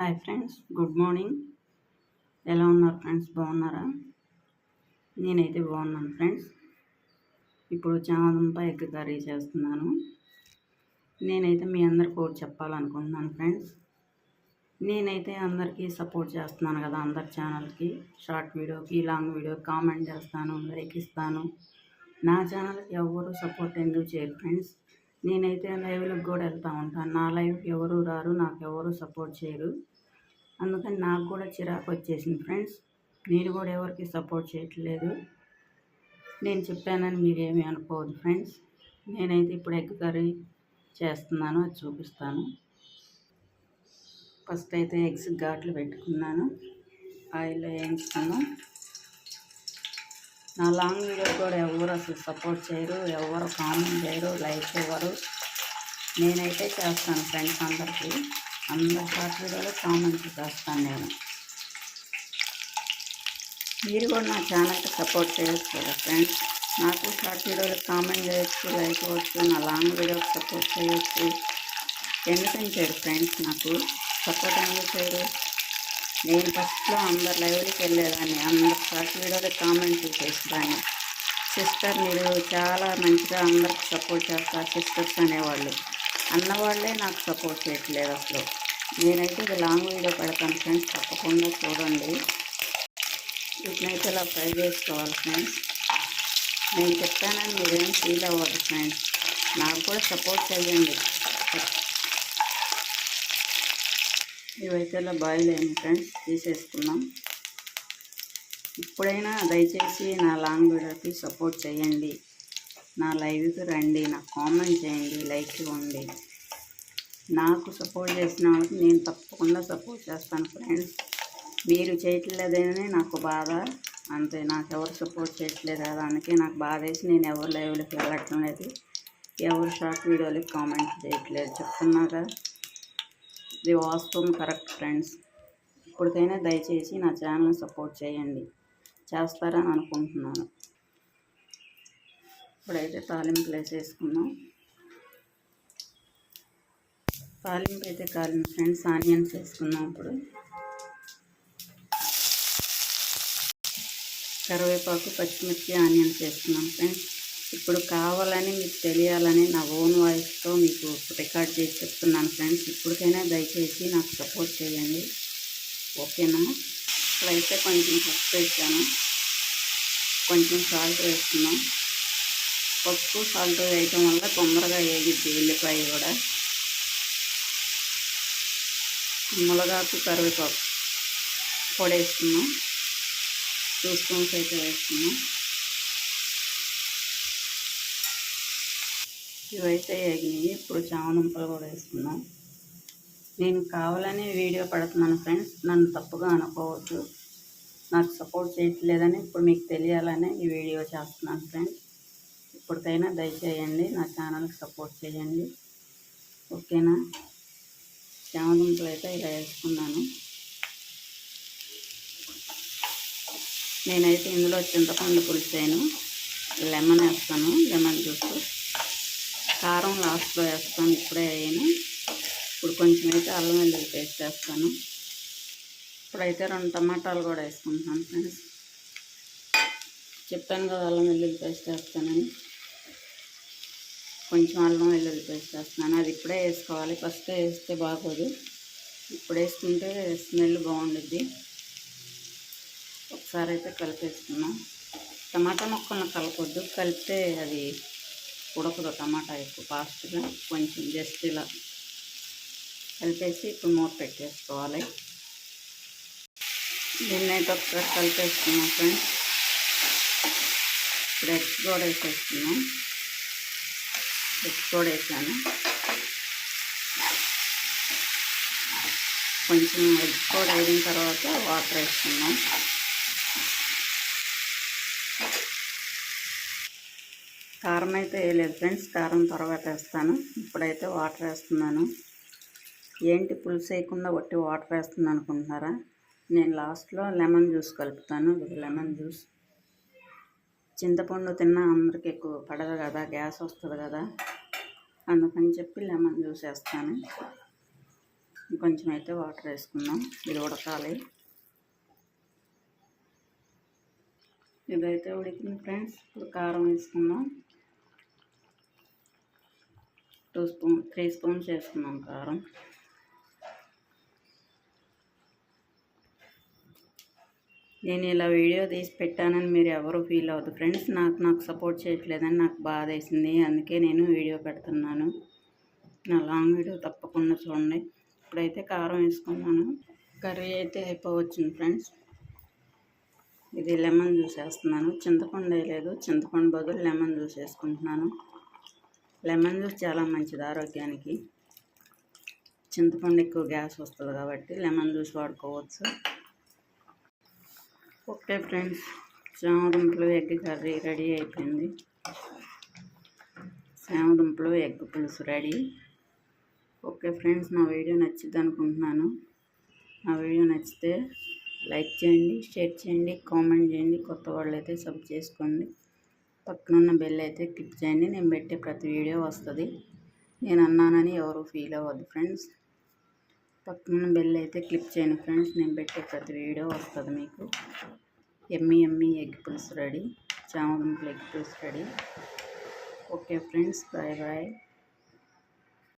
Hi friends good morning. ఎలా ఉన్నారు friends బాగున్నారా? నేనైతే బాగున్నాను ఫ్రెండ్స్. ఇప్పుడు చామదుంప ఎగ్ కర్రీ చేస్తున్నాను. నేనైతే మీ అందరికి ఒకటి చెప్పాలనుకుంటున్నాను ఫ్రెండ్స్. నేనైతే అందరికీ సపోర్ట్ చేస్తున్నాను కదా అందరి ఛానల్కి షార్ట్ వీడియోకి లాంగ్ వీడియో కామెంట్ చేస్తాను లైక్ ఇస్తాను. నా ఛానల్కి ఎవరు సపోర్ట్ ఎందుకు చేయరు ఫ్రెండ్స్? నేనైతే లైవ్లకు కూడా వెళ్తూ ఉంటాను. నా లైవ్కి ఎవరు రారు నాకు ఎవరు సపోర్ట్ చేయరు. అందుకని నాకు కూడా చిరాకు వచ్చేసింది ఫ్రెండ్స్. మీరు కూడా ఎవరికి సపోర్ట్ చేయట్లేదు. నేను చెప్పానని మీరేమీ అనుకోవద్దు ఫ్రెండ్స్. నేనైతే ఇప్పుడు ఎగ్ కర్రీ చేస్తున్నాను అది చూపిస్తాను. ఫస్ట్ అయితే ఎగ్స్ ఘాట్లు పెట్టుకున్నాను. ఆయిల్ వేయించుకున్నాను. నా లాంగ్ వీడియో కూడా ఎవరు అసలు సపోర్ట్ చేయరు ఎవరు కామెంట్ చేయరు లైక్ ఇవ్వరు. నేనైతే చేస్తాను ఫ్రెండ్స్ అందరికీ. అందరి షార్ట్ వీడియోలో కామెంట్ చేస్తాను నేను. మీరు కూడా నా ఛానల్కి సపోర్ట్ చేయొచ్చు కదా ఫ్రెండ్స్. నాకు షార్ట్ వీడియోలు కామెంట్ చేయొచ్చు లైక్ అవ్వచ్చు నా లాంగ్ వీడియోకి సపోర్ట్ చేయొచ్చు. ఎందుకని చేయరు ఫ్రెండ్స్ నాకు సపోర్ట్ ఎందుకు చేయరు? నేను ఫస్ట్లో అందరు లైవ్లకి వెళ్ళేదాన్ని. అందరు షార్ట్ వీడియోలో కామెంట్ చేసేదాన్ని. సిస్టర్ మీరు చాలా మంచిగా అందరికి సపోర్ట్ చేస్తారు సిస్టర్స్ అనేవాళ్ళు. అన్నవాళ్ళే నాకు సపోర్ట్ చేయట్లేదు అసలు. నేనైతే ఇది లాంగ్ వీడియో పెడతాను ఫ్రెండ్స్ తప్పకుండా చూడండి. వీటినైతే ఇలా ఫ్రై చేసుకోవాలి ఫ్రెండ్స్. నేను చెప్పానని మీరేం ఫీల్ అవ్వదు ఫ్రెండ్స్. నాకు కూడా సపోర్ట్ చేయండి. ఇవైతే ఇలా బాయిల్ అయింది ఫ్రెండ్స్ తీసేసుకున్నాం. ఇప్పుడైనా దయచేసి నా లాంగ్ వీడియోకి సపోర్ట్ చేయండి. నా లైవ్కి రండి నాకు కామెంట్ చేయండి లైక్ ఇవ్వండి. నాకు సపోర్ట్ చేసిన వాళ్ళకి నేను తప్పకుండా సపోర్ట్ చేస్తాను ఫ్రెండ్స్ మీరు చేయట్లేదనే నాకు బాధ. అంతే నాకు ఎవరు సపోర్ట్ చేయట్లేదు కదా అందుకే నాకు బాధ వేసి నేను ఎవరు లైవ్లకి వెళ్ళటం లేదు ఎవరు షార్ట్ వీడియోలకి కామెంట్ చేయట్లేదు. చెప్తున్నారా ఇది వాస్తవం కరెక్ట్ ఫ్రెండ్స్ ఇప్పటికైనా దయచేసి నా ఛానల్ని సపోర్ట్ చేయండి. చేస్తారని అనుకుంటున్నాను. ఇప్పుడైతే తాలింపులు వేసేసుకుందాం తాలింపు అయితే కాలిన ఫ్రెండ్స్ ఆనియన్స్ వేసుకున్నాం ఇప్పుడు. కరివేపాకు పచ్చిమిర్చి ఆనియన్స్ వేసుకున్నాం ఫ్రెండ్స్. ఇప్పుడు కావాలని మీకు తెలియాలని నా ఓన్ వాయిస్తో మీకు రికార్డ్ చేసి చెప్తున్నాను ఫ్రెండ్స్. ఇప్పటికైనా దయచేసి నాకు సపోర్ట్ చేయండి. ఓకేనా? ఇప్పుడైతే కొంచెం పసుపు వేసాను. కొంచెం సాల్ట్ వేస్తున్నాం పసుపు సాల్ట్ వేయటం వల్ల తొందరగా వేగిద్ది ఉల్లిపాయ కూడా. మునగాకు కరివేపాకు పొడి వేస్తున్నాం టూ స్పూన్స్ అయితే వేస్తున్నాం ఇవైతే ఎగినాయి ఇప్పుడు చామదుంపలు కూడా వేసుకున్నాం నేను కావాలని వీడియో పెడుతున్నాను ఫ్రెండ్స్. నన్ను తప్పుగా అనుకోవద్దు. నాకు సపోర్ట్ చేయట్లేదని ఇప్పుడు మీకు తెలియాలని ఈ వీడియో చేస్తున్నాను ఫ్రెండ్స్. ఇప్పటికైనా దయచేయండి. నా ఛానల్కి సపోర్ట్ చేయండి. ఓకేనా? చామదుంపలు అయితే ఇలా వేసుకున్నాను. నేనైతే ఇందులో చింతపండు పులిసాను లెమన్ వేస్తాను లెమన్ జ్యూస్. కారం లాస్ట్లో వేస్తాను ఇప్పుడే వేయను. ఇప్పుడు కొంచెం అయితే అల్లం వెల్లుల్లి పేస్ట్ వేస్తాను. ఇప్పుడైతే రెండు టమాటాలు కూడా వేసుకుంటున్నాను ఫ్రెండ్స్. చెప్పాను కదా అల్లం వెల్లుల్లి పేస్ట్ వేస్తానని. కొంచెం అల్లం వెల్లుల్లి పేస్ట్ వేస్తున్నాను. అది ఇప్పుడే వేసుకోవాలి. ఫస్ట్ వేస్తే బాగోదు. ఇప్పుడు వేసుకుంటే స్మెల్ బాగుండుద్ది. ఒకసారి అయితే కలిపేసుకున్నాం టమాటా మొక్కలను కలపొద్దు. కలిపితే అది ఉడకదు టమాటా ఎక్కువ ఫాస్ట్గా. కొంచెం జస్ట్ ఇలా కలిపేసి ఇప్పుడు మూత పెట్టేసుకోవాలి. దీన్నైతే ఒకసారి కలిపేసుకున్నాం ఫ్రెండ్స్. ఇప్పుడు ఎగ్స్ కూడా వేసేస్తున్నాం ఎగ్స్ కూడా వేసాను కొంచెం ఎగ్ కూడా వేగిన తర్వాత వాటర్ వేసుకున్నాం కారం అయితే వేయలేదు ఫ్రెండ్స్ కారం తర్వాత వేస్తాను. ఇప్పుడైతే వాటర్ వేస్తున్నాను. ఏంటి పులుసు వేయకుండా వట్టి వాటర్ వేస్తుంది అనుకుంటున్నారా? నేను లాస్ట్లో లెమన్ జ్యూస్ కలుపుతాను. లెమన్ జ్యూస్ చింతపండు తిన్నా అందరికి ఎక్కువ పడదు కదా గ్యాస్ వస్తుంది కదా. అందుకని చెప్పి లెమన్ జ్యూస్ వేస్తాను. ఇంకొంచెం అయితే వాటర్ వేసుకుందాం. ఇది ఉడకాలి. ఇదైతే ఉడికింది ఫ్రెండ్స్. ఇప్పుడు కారం వేసుకుందాం. టూ స్పూన్ త్రీ స్పూన్స్ వేసుకున్నాం కారం. నేను ఇలా వీడియో తీసి పెట్టానని మీరు ఎవరు ఫీల్ అవ్వదు ఫ్రెండ్స్ నాకు నాకు సపోర్ట్ చేయట్లేదని నాకు బాధ వేసింది. అందుకే నేను వీడియో పెడుతున్నాను. నా లాంగ్ వీడియో తప్పకుండా చూడండి. ఇప్పుడైతే కారం వేసుకున్నాను. కర్రీ అయితే అయిపోవచ్చింది ఫ్రెండ్స్. ఇది లెమన్ జ్యూస్ వేస్తున్నాను. చింతపండు వేయలేదు. చింతపండు బదులు లెమన్ జ్యూస్ వేసుకుంటున్నాను. లెమన్ జ్యూస్ చాలా మంచిది ఆరోగ్యానికి. చింతపండు ఎక్కువ గ్యాస్ వస్తుంది కాబట్టి లెమన్ జ్యూస్ వాడుకోవచ్చు. ఓకే ఫ్రెండ్స్ చామదుంపలు ఎగ్ కర్రీ రెడీ అయిపోయింది. చామదుంపలు ఎగ్ పులుసు రెడీ. ఓకే ఫ్రెండ్స్ నా వీడియో నచ్చింది అనుకుంటున్నాను. నా వీడియో నచ్చితే లైక్ చేయండి షేర్ చేయండి కామెంట్ చేయండి కొత్త వాళ్ళు అయితే సబ్ చేసుకోండి. పక్కనున్న బెల్ అయితే క్లిక్ చేయండి నేను పెట్టే ప్రతి వీడియో వస్తుంది. నేను అన్నానని ఎవరు ఫీల్ అవ్వద్దు ఫ్రెండ్స్. పక్కన బెల్ అయితే క్లిక్ చేయండి ఫ్రెండ్స్ నేను పెట్టే ప్రతి వీడియో వస్తుంది మీకు. ఎమ్మి ఎమ్మి ఎగ్ పులుసు రెడీ చామదుంపలు ఎగ్ పులుసు ready okay friends bye bye